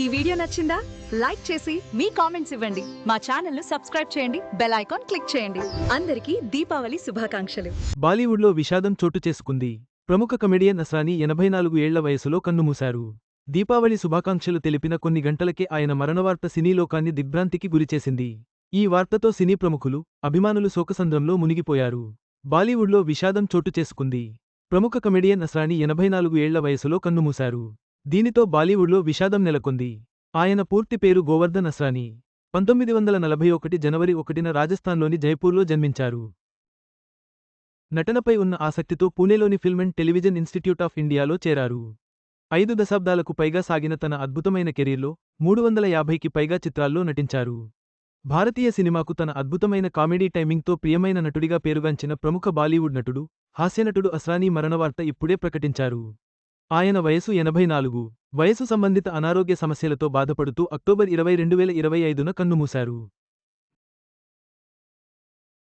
ఈ వీడియో నచ్చిందా? లైక్ చేసి మీ కామెంట్స్ ఇవ్వండి. మా ఛానల్ను సబ్స్క్రైబ్ చేయండి. బెల్ ఐకాన్ క్లిక్ చేయండి. అందరికీ దీపావళి శుభాకాంక్షలు. బాలీవుడ్లో విషాదం చోటు చేసుకుంది. ప్రముఖ కమెడియన్ అస్రానీ ఎనభై నాలుగు ఏళ్ళ వయసులో కన్నుమూశారు. దీపావళి శుభాకాంక్షలు తెలిపిన కొన్ని గంటలకే ఆయన మరణవార్త సినీ లోకాన్ని దిగ్భ్రాంతికి గురిచేసింది ఈ వార్తతో సినీ ప్రముఖులు అభిమానులు శోకసంద్రంలో మునిగిపోయారు. బాలీవుడ్లో విషాదం చోటు చేసుకుంది. ప్రముఖ కమెడియన్ అస్రానీ ఎనభై నాలుగు ఏళ్ళ వయసులో కన్నుమూశారు. దీనితో బాలీవుడ్లో విషాదం నెలకొంది. ఆయన పూర్తి పేరు గోవర్ధన్ అస్రాని. పంతొమ్మిది వందల నలభై ఒకటి జనవరి ఒకటిన రాజస్థాన్లోని జైపూర్లో జన్మించారు. నటనపై ఉన్న ఆసక్తితో పూణేలోని film and television institute of ఇండియాలో చేరారు. ఐదు దశాబ్దాలకు పైగా సాగిన తన అద్భుతమైన కెరీర్లో మూడు వందల యాభైకి పైగా చిత్రాల్లో నటించారు. భారతీయ సినిమాకు తన అద్భుతమైన కామెడీ టైమింగ్తో ప్రియమైన నటుడిగా పేరుగాంచిన ప్రముఖ బాలీవుడ్ నటుడు హాస్యనటుడు అస్రానీ మరణవార్త ఇప్పుడే ప్రకటించారు. ఆయన వయసు ఎనభై నాలుగు. వయసు సంబంధిత అనారోగ్య సమస్యలతో బాధపడుతూ అక్టోబర్ ఇరవై రెండు వేల ఇరవై ఐదున కన్నుమూశారు.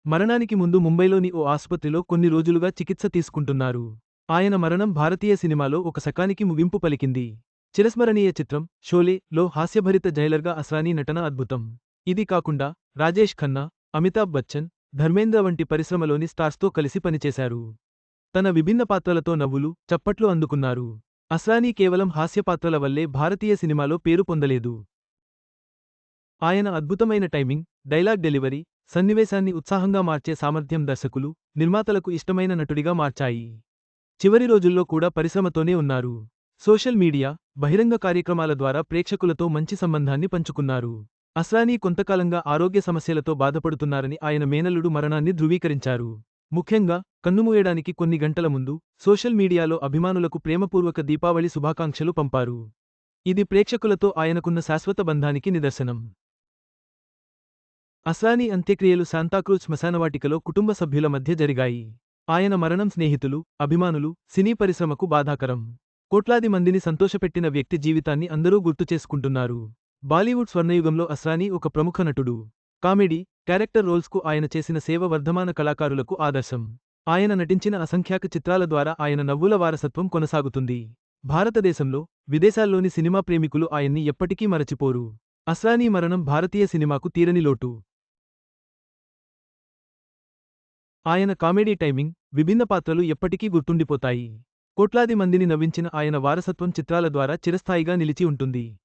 మరణానికి ముందు ముంబైలోని ఓ ఆసుపత్రిలో కొన్ని రోజులుగా చికిత్స తీసుకుంటున్నారు. ఆయన మరణం భారతీయ సినిమాలో ఒక శకానికి ముగింపు పలికింది. చిరస్మరణీయ చిత్రం షోలే లో హాస్యభరిత జైలర్గా అస్రానీ నటన అద్భుతం. ఇది కాకుండా రాజేష్ ఖన్నా అమితాబ్ బచ్చన్ ధర్మేంద్ర వంటి పరిశ్రమలోని స్టార్స్తో కలిసి పనిచేశారు. తన విభిన్న పాత్రలతో నవ్వులు చప్పట్లు అందుకున్నారు. అస్రానీ కేవలం హాస్యపాత్రల వల్లే భారతీయ సినిమాలో పేరు పొందలేదు. ఆయన అద్భుతమైన టైమింగ్ డైలాగ్ డెలివరీ సన్నివేశాన్ని ఉత్సాహంగా మార్చే సామర్థ్యం దర్శకులు నిర్మాతలకు ఇష్టమైన నటుడిగా మార్చాయి. చివరి రోజుల్లో కూడా పరిశ్రమతోనే ఉన్నారు. సోషల్ మీడియా బహిరంగ కార్యక్రమాల ద్వారా ప్రేక్షకులతో మంచి సంబంధాన్ని పంచుకున్నారు. అస్రానీ కొంతకాలంగా ఆరోగ్య సమస్యలతో బాధపడుతున్నారని ఆయన మేనల్లుడు మరణాన్ని ధృవీకరించారు. ముఖ్యంగా కన్నుమూయడానికి కొన్ని గంటల ముందు సోషల్ మీడియాలో అభిమానులకు ప్రేమపూర్వక దీపావళి శుభాకాంక్షలు పంపారు. ఇది ప్రేక్షకులతో ఆయనకున్న శాశ్వత బంధానికి నిదర్శనం. అస్రానీ అంత్యక్రియలు శాంతాక్రూజ్ శ్మశానవాటికలో కుటుంబ సభ్యుల మధ్య జరిగాయి. ఆయన మరణం స్నేహితులు అభిమానులు సినీ పరిశ్రమకు బాధాకరం. కోట్లాది మందిని సంతోషపెట్టిన వ్యక్తి జీవితాన్ని అందరూ గుర్తుచేసుకుంటున్నారు బాలీవుడ్ స్వర్ణయుగంలో అస్రానీ ఒక ప్రముఖ నటుడు. కామెడీ క్యారెక్టర్ రోల్స్కు ఆయన చేసిన సేవ వర్ధమాన కళాకారులకు ఆదర్శం. ఆయన నటించిన అసంఖ్యాక చిత్రాల ద్వారా ఆయన నవ్వుల వారసత్వం కొనసాగుతుంది. భారతదేశంలో విదేశాల్లోని సినిమా ప్రేమికులు ఆయన్ని ఎప్పటికీ మరచిపోరు. అస్రానీ మరణం భారతీయ సినిమాకు తీరని లోటు. ఆయన కామెడీ టైమింగ్ విభిన్న పాత్రలు ఎప్పటికీ గుర్తుండిపోతాయి. కోట్లాది మందిని నవ్వించిన ఆయన వారసత్వం చిత్రాల ద్వారా చిరస్థాయిగా నిలిచి ఉంటుంది.